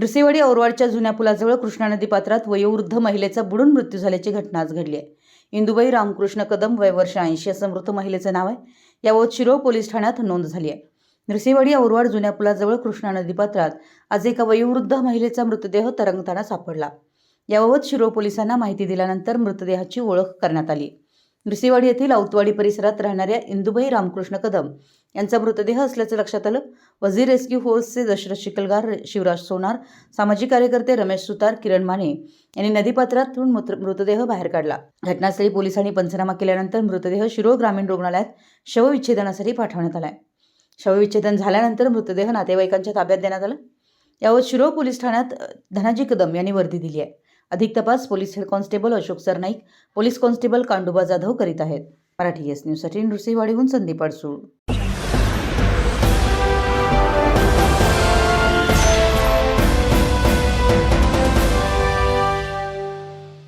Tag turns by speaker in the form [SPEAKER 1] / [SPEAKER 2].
[SPEAKER 1] नृसिंहवाडी औरवाडच्या जुन्या पुलाजवळ कृष्णा नदी पात्रात वयोवृद्ध महिलेचा बुडून मृत्यू झाल्याची घटना आज घडली आहे. इंदुबाई रामकृष्ण कदम वय वर्ष ऐंशी असं मृत महिलेचं नाव आहे. याबाबत शिरोळ पोलीस ठाण्यात नोंद झाली आहे. नृसिंहवाडी औरवाड जुन्या पुलाजवळ कृष्णा नदी पात्रात आज एका वयोवृद्ध महिलेचा मृतदेह तरंगताना सापडला. याबाबत शिरोळ पोलिसांना माहिती दिल्यानंतर मृतदेहाची ओळख करण्यात आली. नृसिवाडी येथील औतवाडी परिसरात राहणाऱ्या इंदुभाई रामकृष्ण कदम यांचा मृतदेह असल्याचं लक्षात आलं. वझीर रेस्क्यू फोर्सचे दशरथ शिकलगार शिवराज सोनार सामाजिक कार्यकर्ते रमेश सुतार किरण माने यांनी नदीपात्रातून मृत- मृतदेह बाहेर काढला. घटनास्थळी पोलिसांनी पंचनामा केल्यानंतर मृतदेह शिरोळ ग्रामीण रुग्णालयात शवविच्छेदनासाठी पाठवण्यात आलाय. शवविच्छेदन झाल्यानंतर मृतदेह नातेवाईकांच्या ताब्यात देण्यात आला. यावर शिरोळ पोलीस ठाण्यात धनाजी कदम यांनी वर्दी दिली आहे. अधिक तपास police head constable Ashok Sarnaik police constable Kandoba Jadhav करीत आहेत. मराठी एस न्यूजसाठी नृसिंहवाडीहून संदीप अडसूळ.